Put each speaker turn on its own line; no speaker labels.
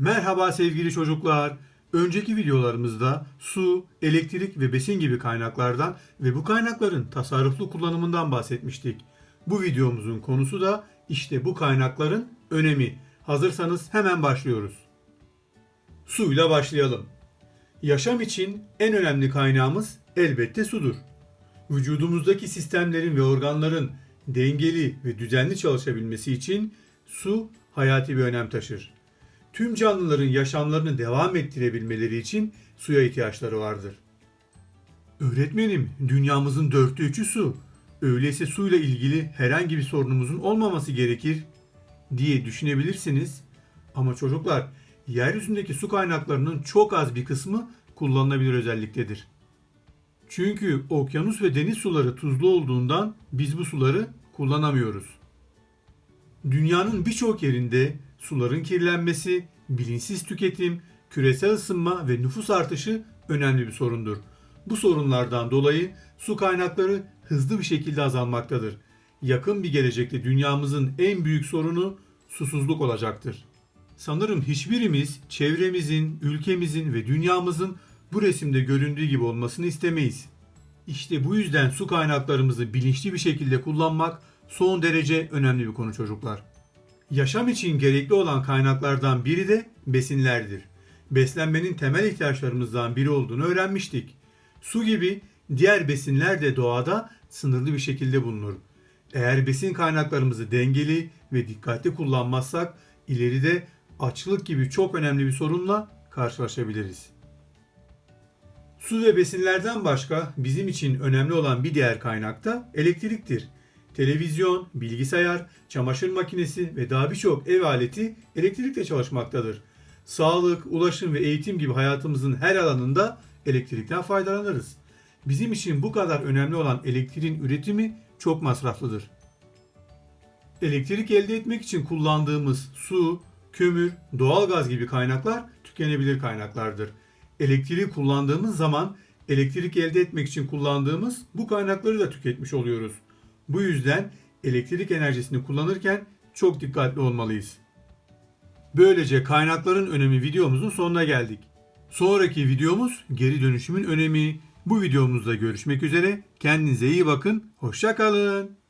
Merhaba sevgili çocuklar. Önceki videolarımızda su, elektrik ve besin gibi kaynaklardan ve bu kaynakların tasarruflu kullanımından bahsetmiştik. Bu videomuzun konusu da işte bu kaynakların önemi. Hazırsanız hemen başlıyoruz. Suyla başlayalım. Yaşam için en önemli kaynağımız elbette sudur. Vücudumuzdaki sistemlerin ve organların dengeli ve düzenli çalışabilmesi için su hayati bir önem taşır. Tüm canlıların yaşamlarını devam ettirebilmeleri için suya ihtiyaçları vardır. Öğretmenim, dünyamızın dörtte üçü su. Öyleyse suyla ilgili herhangi bir sorunumuzun olmaması gerekir diye düşünebilirsiniz. Ama çocuklar, yeryüzündeki su kaynaklarının çok az bir kısmı kullanılabilir özelliktedir. Çünkü okyanus ve deniz suları tuzlu olduğundan biz bu suları kullanamıyoruz. Dünyanın birçok yerinde suların kirlenmesi, bilinçsiz tüketim, küresel ısınma ve nüfus artışı önemli bir sorundur. Bu sorunlardan dolayı su kaynakları hızlı bir şekilde azalmaktadır. Yakın bir gelecekte dünyamızın en büyük sorunu susuzluk olacaktır. Sanırım hiçbirimiz çevremizin, ülkemizin ve dünyamızın bu resimde göründüğü gibi olmasını istemeyiz. İşte bu yüzden su kaynaklarımızı bilinçli bir şekilde kullanmak son derece önemli bir konu çocuklar. Yaşam için gerekli olan kaynaklardan biri de besinlerdir. Beslenmenin temel ihtiyaçlarımızdan biri olduğunu öğrenmiştik. Su gibi diğer besinler de doğada sınırlı bir şekilde bulunur. Eğer besin kaynaklarımızı dengeli ve dikkatli kullanmazsak ileride açlık gibi çok önemli bir sorunla karşılaşabiliriz. Su ve besinlerden başka bizim için önemli olan bir diğer kaynak da elektriktir. Televizyon, bilgisayar, çamaşır makinesi ve daha birçok ev aleti elektrikle çalışmaktadır. Sağlık, ulaşım ve eğitim gibi hayatımızın her alanında elektrikten faydalanırız. Bizim için bu kadar önemli olan elektriğin üretimi çok masraflıdır. Elektrik elde etmek için kullandığımız su, kömür, doğalgaz gibi kaynaklar tükenebilir kaynaklardır. Elektriği kullandığımız zaman elektrik elde etmek için kullandığımız bu kaynakları da tüketmiş oluyoruz. Bu yüzden elektrik enerjisini kullanırken çok dikkatli olmalıyız. Böylece kaynakların önemi videomuzun sonuna geldik. Sonraki videomuz geri dönüşümün önemi. Bu videomuzda görüşmek üzere. Kendinize iyi bakın. Hoşça kalın.